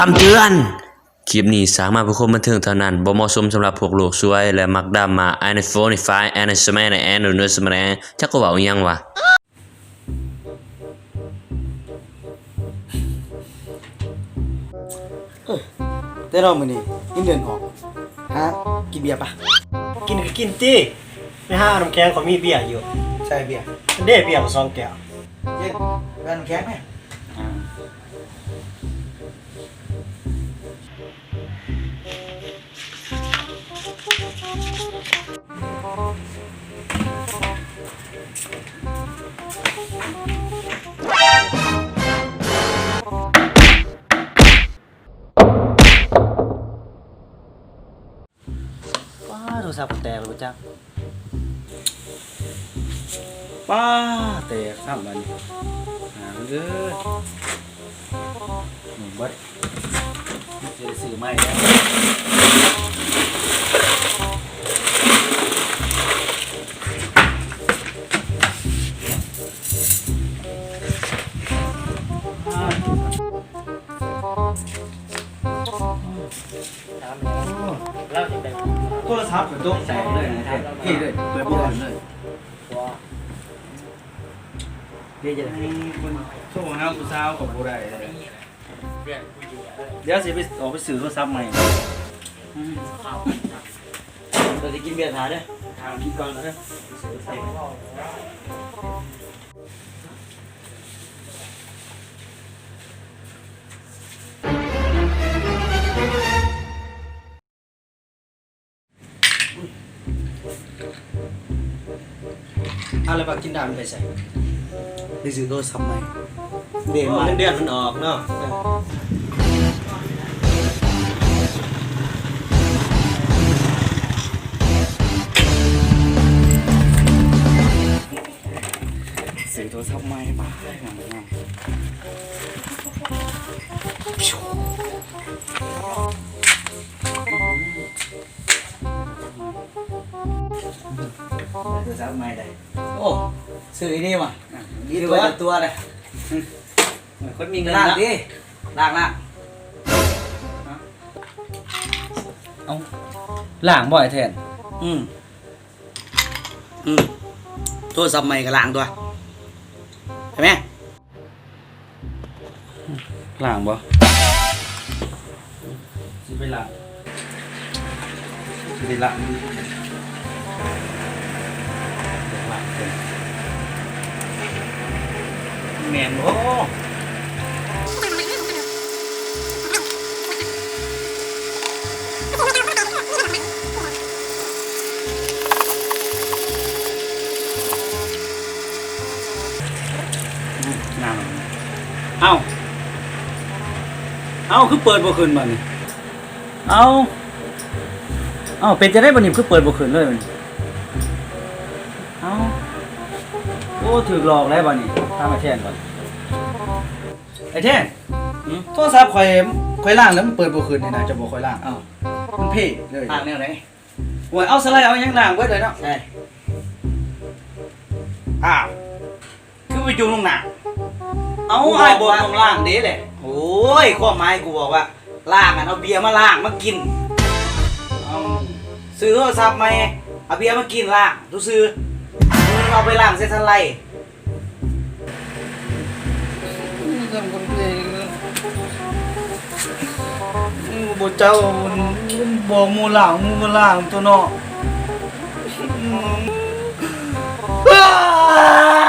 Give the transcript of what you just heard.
คำเตือน คลิปนี้สามารถเพื่อความบันเทิงเท่านั้นบ่เหมาะสมสำหรับพวกโลกสวย และมักดรามาอันโฟนิฟายอันสมัยในแอนหรือสมัยจักก็เว้าอิหยังวะแต่เรามื้อนี้กินเดือนออกฮะกินเบียร์ปะกินก็กินติในห้างน้ำแข็งเขามีเบียร์อยู่ใช่เบียร์เด้เบียร์มาสองแก้วเย็นแบนำแข็งไหม ว้าโทรศัพท์แตกเลยจักป้าแตกซ้ำมันหาเด้อหนุ่มเบัดจะได้ซื้อใหม่แล้ว เล่าจังได๋โทรศัพท์ก็ตกแตกเลยนะพี่เลยเปิดบ่ได้เลยว่าเดี๋ยวจะได้มีคนโทรหาผู้สาวก็บ่ได้เลยเดี๋ยวสิไปออกไปซื้อโทรศัพท์ใหม่เราจะกินเบียร์ทาเด้อทางกินก่อนเด้ ออะไรปะกินดามไปใส่ไปซื้อโทรศัพท์ใหม่เดเดือนมาเดือนมันออกเนาะซื้อโทรศัพท์ใหม่มาโท รศัพท์ใหม่ได้ โอ้ซื้อนี่ว่ะดีดีตักวว่าตัวเลยคนมีเงินลากนะดิลากลากเอาล้างบ่อยแทน อืมอืมโทรศัพท์ใหม่ก็ล้างตัวใช่ไหมล้างบ่สิไปล้างสิไปล้างล้างเป็นแม่นบ่น้เอ้า เอ้า คือเปิดบ่ขึ้นบ่นี่เอ้า เอ้า เป็นจะได้บ่นี่คือเปิดบ่ขึ้นเลยมัน เอ้าโอ้ถูกหลอกแล้วบ่นี่ตามมาแทนก่อนไอ้แทนโทรศัพท์ข่อยข่อยล้างแล้วมันเปิดบ่ขึ้นนี่นะจะบ่ข่อยล้างเอ้ามันเพ่เลยล้างแนวไหนโอ้ยเอาสไลด์เอาหยังล้างเบิดเลยเนาะใช่อ้าวคือไปจุ่มลงหน้าเอากูไอ้อ้ายบบออกกต้องล้างเด้แหละโอ้ยข้อหมายกูบอกว่าล้างอะเอาเบียร์มาล้างมากินเอาซื้อโทรศัพท์ใหม่เอาเบียร์มากินล้างทุซื้อมึง เอาไปล้างเส้นสไลด์ทำคนเองบ่เจ้ามันบอกหมู่ล่างหมู่บ่ล่างตัวเนาะอ้า